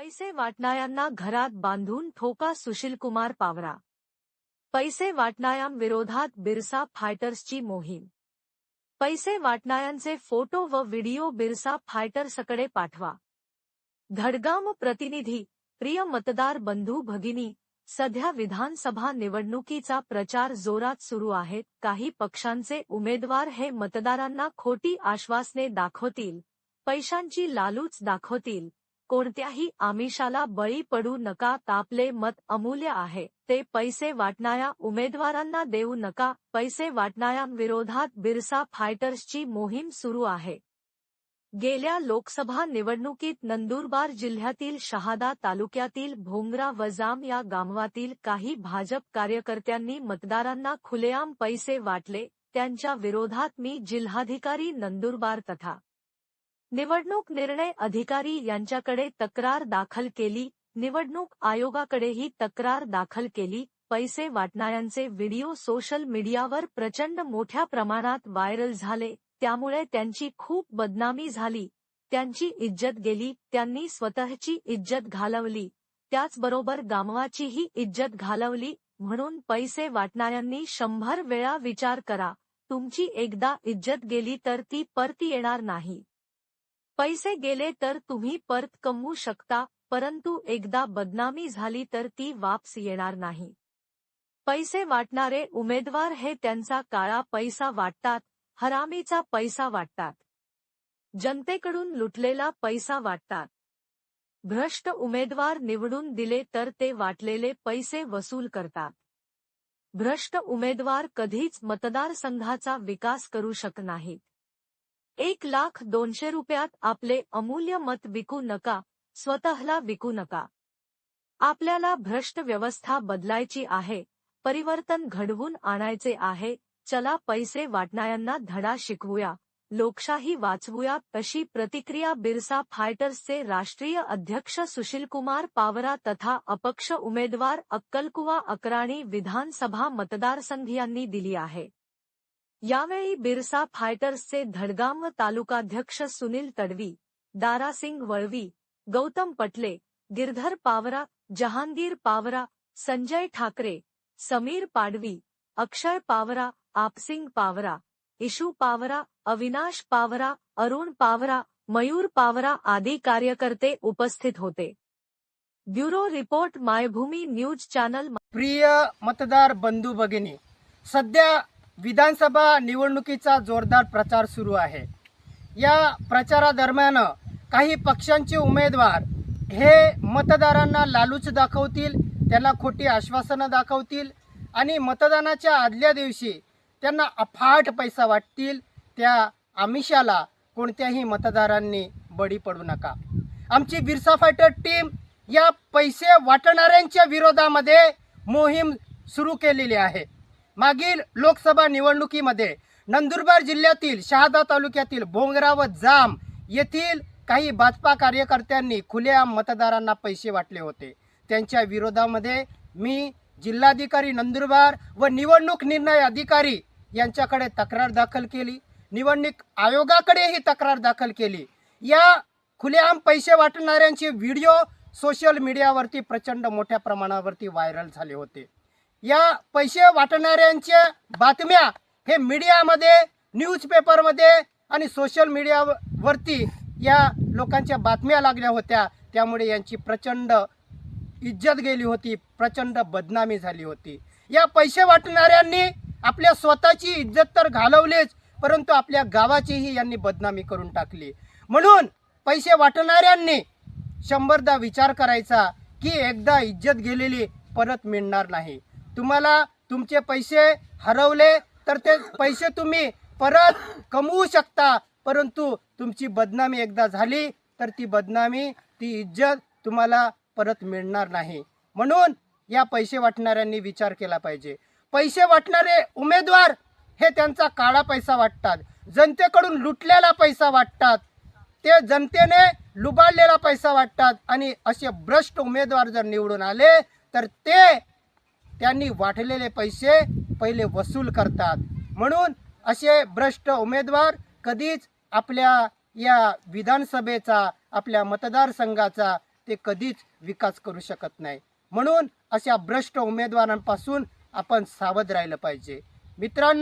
पैसे वाटणाऱ्यांना घरात बांधून ठोका सुशीलकुमार पावरा. पैसे वाटणाऱ्यांविरोधात बिरसा फायटर्सची मोहीम. पैसे वाटणाऱ्यांचे फोटो व व्हिडिओ बिरसा फायटर्सकडे पाठवा. धडगाम प्रतिनिधी प्रिय मतदार बंधू भगिनी सध्या विधानसभा निवडणुकीचा प्रचार जोरात सुरू आहे काही पक्षांचे उमेदवार हे मतदारांना खोटी आश्वासने दाखवतील पैशांची लालूच दाखवतील कोणत्याही आमिषाला बळी पडू नका तापले मत अमूल्य आहे. ते पैसे वाटणाऱ्या उमेदवारांना देऊ नका पैसे वाटणाऱ्यांविरोधात बिरसा फायटर्सची मोहीम सुरू आहे. गेल्या लोकसभा निवडणुकीत नंदुरबार जिल्ह्यातील शहादा तालुक्यातील भोंगरा व जाम या गामवातील काही भाजप कार्यकर्त्यांनी मतदारांना खुलेआम पैसे वाटले त्यांच्या विरोधात मी जिल्हाधिकारी नंदुरबार तथा निवडणूक निर्णय अधिकारी यांच्याकडे तक्रार दाखल केली. निवडणूक आयोगाकडेही तक्रार दाखल केली. पैसे वाटणाऱ्यांचे व्हिडिओ सोशल मीडियावर प्रचंड मोठ्या प्रमाणात व्हायरल झाले. त्यामुळे त्यांची खूप बदनामी झाली. त्यांची इज्जत गेली. त्यांनी स्वतःची इज्जत घालवली. त्याचबरोबर गामवाचीही इज्जत घालवली. म्हणून पैसे वाटणाऱ्यांनी शंभर वेळा विचार करा. तुमची एकदा इज्जत गेली तर ती परती येणार नाही. पैसे गेले तर तुम्ही परत कमवू शकता परंतु एकदा बदनामी झाली तर ती वापस येणार नाही. पैसे वाटणारे उमेदवार हे त्यांचा काळा पैसा वाटतात हरामीचा पैसा वाटतात. जनतेकडून लुटलेला पैसा वाटतात. भ्रष्ट उमेदवार निवडून दिले तर ते वाटलेले पैसे वसूल करतात. भ्रष्ट उमेदवार कधीच मतदारसंघाचा विकास करू शकत नाहीत. एक लाख दोनशे रुपयात आपले अमूल्य मत विकू नका स्वतःला विकू नका. आपल्याला भ्रष्ट व्यवस्था बदलायची आहे परिवर्तन घडवून आणायचे आहे चला पैसे वाटणाऱ्यांना धडा शिकवूया लोकशाही वाचवूया अशी प्रतिक्रिया बिरसा फायटर्सचे राष्ट्रीय अध्यक्ष सुशीलकुमार पावरा तथा अपक्ष उमेदवार अक्कलकुवा अकराणी विधानसभा मतदारसंघ यांनी दिली आहे. यावेळी बिरसा फायटर्सचे धडगाम तालुकाध्यक्ष सुनील तडवी, दारासिंग वळवी, गौतम पटले, गिरधर पावरा, जहांगीर पावरा, संजय ठाकरे, समीर पाडवी, अक्षय पावरा, आपसिंग पावरा, इशू पावरा, अविनाश पावरा, अरुण पावरा, मयूर पावरा आदी कार्यकर्ते उपस्थित होते. Bureau report Maybhumi news channel प्रिय मतदार बंधू भगिनी, सध्या विधानसभा निवडणुकीचा जोरदार प्रचार सुरू आहे. या प्रचारादरम्यान काही पक्षांचे उमेदवार हे मतदारांना लालूच दाखवतील त्यांना खोटी आश्वासनं दाखवतील आणि मतदानाच्या आदल्या दिवशी त्यांना अफाट पैसा वाटतील त्या आमिषाला कोणत्याही मतदारांनी बळी पडू नका. आमची बिरसा फायटर टीम या पैसे वाटणाऱ्यांच्या विरोधामध्ये मोहीम सुरू केलेली आहे. मागील लोकसभा निवडणुकीमध्ये नंदुरबार जिल्ह्यातील शहादा तालुक्यातील भोंगरा व जाम येथील काही भाजपा कार्यकर्त्यांनी खुलेआम मतदारांना पैसे वाटले होते. त्यांच्या विरोधामध्ये मी जिल्हाधिकारी नंदुरबार व निवडणूक निर्णय अधिकारी यांच्याकडे तक्रार दाखल केली. निवडणूक आयोगाकडेही तक्रार दाखल केली. या खुलेआम पैसे वाटणाऱ्यांचे व्हिडिओ सोशल मीडियावरती प्रचंड मोठ्या प्रमाणावरती व्हायरल झाले होते. या पैसे वाटणाऱ्यांच्या बातम्या हे मीडियामध्ये न्यूजपेपरमध्ये आणि सोशल मीडियावरती या लोकांच्या बातम्या लागल्या होत्या. त्यामुळे यांची प्रचंड इज्जत गेली होती प्रचंड बदनामी झाली होती. या पैसे वाटणाऱ्यांनी आपल्या स्वतःची इज्जत तर घालवलीच परंतु आपल्या गावाचीही यांनी बदनामी करून टाकली. म्हणून पैसे वाटणाऱ्यांनी शंभरदा विचार करायचा की एकदा इज्जत गेलेली परत मिळणार नाही. तुम्हाला तुमचे पैसे हरवले तर ते पैसे तुम्ही परत कमवू शकता. परंतु तुमची बदनामी एकदा झाली तर ती बदनामी ती इज्जत तुम्हाला परत मिळणार नाही. म्हणून या पैसे वाटणाऱ्यांनी विचार केला पाहिजे. पैसे वाटणारे उमेदवार हे त्यांचा काळा पैसा वाटतात. जनतेकडून लुटलेला पैसा वाटतात. ते जनतेने लुबाडलेला पैसा वाटतात. आणि असे भ्रष्ट उमेदवार जर निवडून आले तर ते त्यांनी वाटलेले पैसे पहिले वसूल करतात. म्हणून असे भ्रष्ट उमेदवार कधीच आपल्या या विधानसभेचा आपल्या मतदारसंघाचा ते कधीच विकास करू शकत नाही. म्हणून अशा भ्रष्ट उमेदवारांपासून आपण सावध राहिलं पाहिजे. मित्रांनो